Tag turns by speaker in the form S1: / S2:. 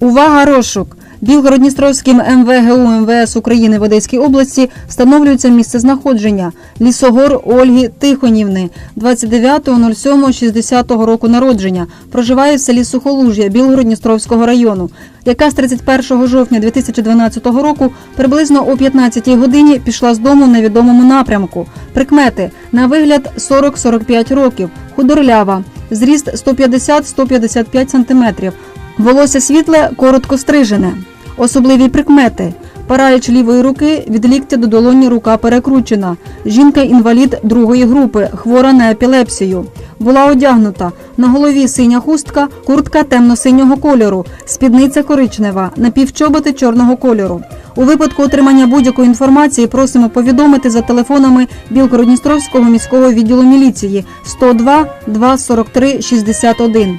S1: Увага, розшук! Білгородністровським МВГУ МВС України в Одеській області встановлюється місце знаходження лісогор Ольги Тихонівни 29.07.60 року народження. Проживає в селі Сухолужя Білгородністровського району, яка з 31 жовтня 2012 року приблизно о 15-й годині пішла з дому в невідомому напрямку. Прикмети на вигляд 40-45 років, худорлява, зріст 150-155 см, Волосся світле, коротко стрижене. Особливі прикмети. Параліч лівої руки від ліктя до долоні рука перекручена. Жінка інвалід другої групи, хвора на епілепсію. Була одягнута на голові синя хустка, куртка темно-синього кольору, спідниця коричнева, напівчоботи чорного кольору. У випадку отримання будь-якої інформації просимо повідомити за телефонами Білгородністровського міського відділу міліції 102 243 61.